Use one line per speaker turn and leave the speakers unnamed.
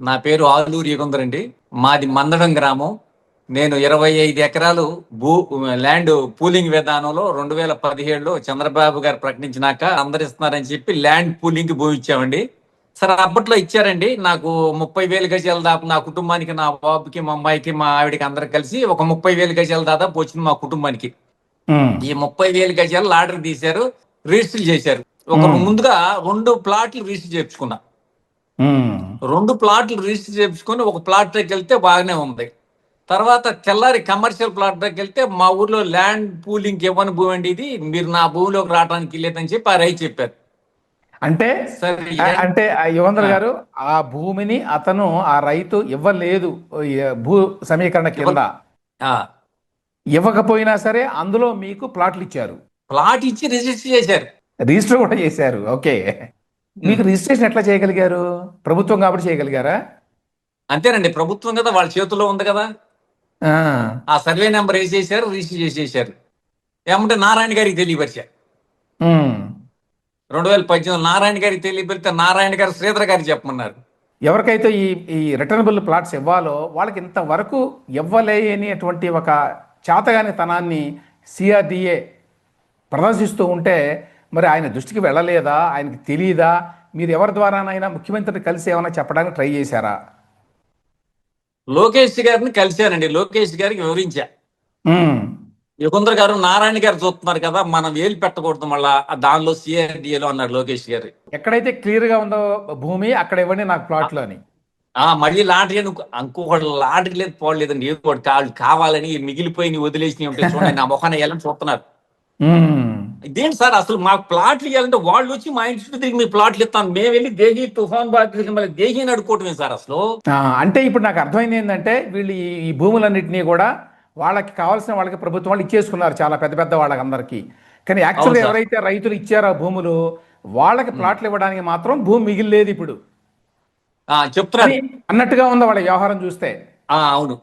నా పేరు ఆలూరు యుగంధర్ అండి మాది మందడం గ్రామం. నేను ఇరవై ఐదు ఎకరాలు భూ ల్యాండ్ పూలింగ్ విధానంలో రెండు వేల పదిహేడులో చంద్రబాబు గారు ప్రకటించినాక అందరిస్తున్నారని చెప్పి ల్యాండ్ పూలింగ్కి భూమి ఇచ్చామండి సరే అప్పట్లో ఇచ్చారండి. నాకు ముప్పై వేలు గజాల దాకా నా కుటుంబానికి నా బాబుకి మా అమ్మాయికి మా ఆవిడకి అందరికి కలిసి ఒక ముప్పై వేలు గజాల దాదాపు వచ్చింది మా కుటుంబానికి. ఈ ముప్పై వేలు గజాలు లాటరీ తీశారు రిజిస్టర్ చేశారు. ఒక. ముందుగా రెండు ప్లాట్లు రిజిస్టర్ చేయించుకున్నా రెండు ప్లాట్లు రిజిస్టర్ చేయించుకొని ఒక ప్లాట్ దగ్గరికి వెళ్తే బాగానే ఉంది. తర్వాత తెల్లారి కమర్షియల్ ప్లాట్ దగ్గరికి వెళ్తే మా ఊర్లో ల్యాండ్ పూలింగ్ ఇవ్వని భూమి అండి ఇది. మీరు నా భూమిలోకి రావడానికి లేదని చెప్పి ఆ రైతు చెప్పారు.
అంటే అంటే ఆ యువంధర్ గారు ఆ భూమిని అతను ఆ రైతు ఇవ్వలేదు భూ సమీకరణ కింద. ఇవ్వకపోయినా సరే అందులో మీకు ప్లాట్లు ఇచ్చారు.
ప్లాట్ ఇచ్చి రిజిస్టర్ చేశారు.
రిజిస్టర్ కూడా చేశారు. ఓకే. మీకు రిజిస్ట్రేషన్ ఎట్లా చేయగలిగారు? ప్రభుత్వం కాబట్టి చేయగలిగారా?
అంతేనండి ప్రభుత్వం కదా వాళ్ళ చేతుల్లో ఉంది కదా.
ఆ,
సర్వే నెంబర్ వేసేసారు రిజిస్టర్ చేసేసారు ఏమంటే నారాయణ గారికి తెలియపరిచారు. రెండు వేల పద్దెనిమిది నారాయణ గారికి తెలియపెడితే నారాయణ గారు శ్రీధర్ గారికి చెప్పమన్నారు.
ఎవరికైతే ఈ ఈ రిటర్నబుల్ ప్లాట్స్ ఇవ్వాలో వాళ్ళకి ఇంతవరకు ఇవ్వలేనిటువంటి ఒక చేతగాని తనాన్ని సిఆర్డిఏ ప్రదర్శిస్తూ ఉంటే మరి ఆయన దృష్టికి వెళ్ళలేదా? ఆయనకి తెలియదా మీరు ఎవరి ద్వారానైనా ముఖ్యమంత్రిని కలిసి ఏమైనా చెప్పడానికి ట్రై చేశారా?
లోకేష్ గారిని కలిశానండి. లోకేష్ గారికి వివరించా. యుకుందర్ గారు నారాయణ గారు చూస్తున్నారు కదా మనం వేలు పెట్టకూడదు మళ్ళా దానిలో సిఆర్డిఏలో అన్నారు లోకేష్ గారు.
ఎక్కడైతే క్లియర్గా ఉందో భూమి అక్కడ ఇవ్వండి నాకు ప్లాట్లు అని.
ఆ మళ్ళీ లాటరీ అని ఇంకొకటి లాటరీ లేదు పోవట్లేదండి ఏదో ఒకటి కావాలని మిగిలిపోయి వదిలేసి ఉంటే చూడండి నా మొహాన్ని వెళ్ళని చూస్తున్నారు. ఇదేంటి సార్? అసలు మాకు ప్లాట్లు ఇవ్వాలంటే వాళ్ళు వచ్చి మా ఇంటి చుట్టూ తిరిగి మీ ప్లాట్లు ఇస్తాను మేము వెళ్ళి దేహి తుఫాన్ బాధ్యత మళ్ళీ దేహిని అడుక్కోవటమే సార్ అసలు.
అంటే ఇప్పుడు నాకు అర్థమైంది ఏంటంటే వీళ్ళు ఈ- భూములన్నింటినీ కూడా వాళ్ళకి కావాల్సిన వాళ్ళకి ప్రభుత్వం వాళ్ళు ఇచ్చేసుకున్నారు చాలా పెద్ద పెద్ద వాళ్ళకి అందరికీ కానీ యాక్చువల్గా. ఎవరైతే రైతులు ఇచ్చారో ఆ భూములు వాళ్ళకి ప్లాట్లు ఇవ్వడానికి మాత్రం భూమి మిగిలిలేదు ఇప్పుడు.
ఆ, చెప్తున్నాను
అన్నట్టుగా ఉందా వాళ్ళ వ్యవహారం చూస్తే.
అవును.